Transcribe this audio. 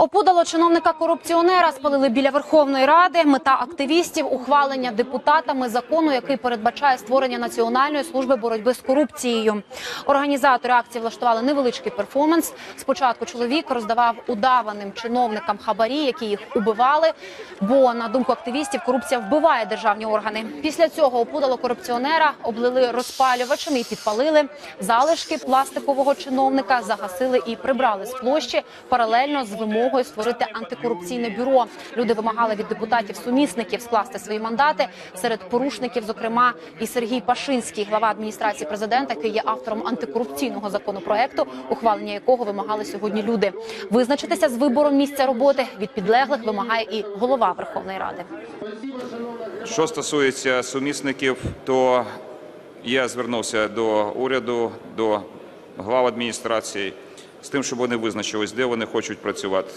Опудало чиновника корупціонера спалили біля Верховної Ради. Мета активістів ухвалення депутатами закону, який передбачає створення національної служби боротьби з корупцією. Організатори акції влаштували невеличкий перформанс. Спочатку чоловік роздавав удаваним чиновникам хабарі, які їх убивали. Бо на думку активістів, корупція вбиває державні органи. Після цього опудало корупціонера облили розпалювачами і підпалили. Залишки пластикового чиновника загасили і прибрали з площі паралельно з вимогою створити антикорупційне бюро. Люди вимагали від депутатів-сумісників скласти свої мандати. Серед порушників, зокрема, і Сергій Пашинський, глава адміністрації президента, який є автором антикорупційного законопроекту, ухвалення якого вимагали сьогодні люди. Визначитися з вибором місця роботи від підлеглих вимагає і голова Верховної Ради. Що стосується сумісників, то я звернувся до уряду, до глав адміністрації з тим, щоб вони визначились, де вони хочуть працювати.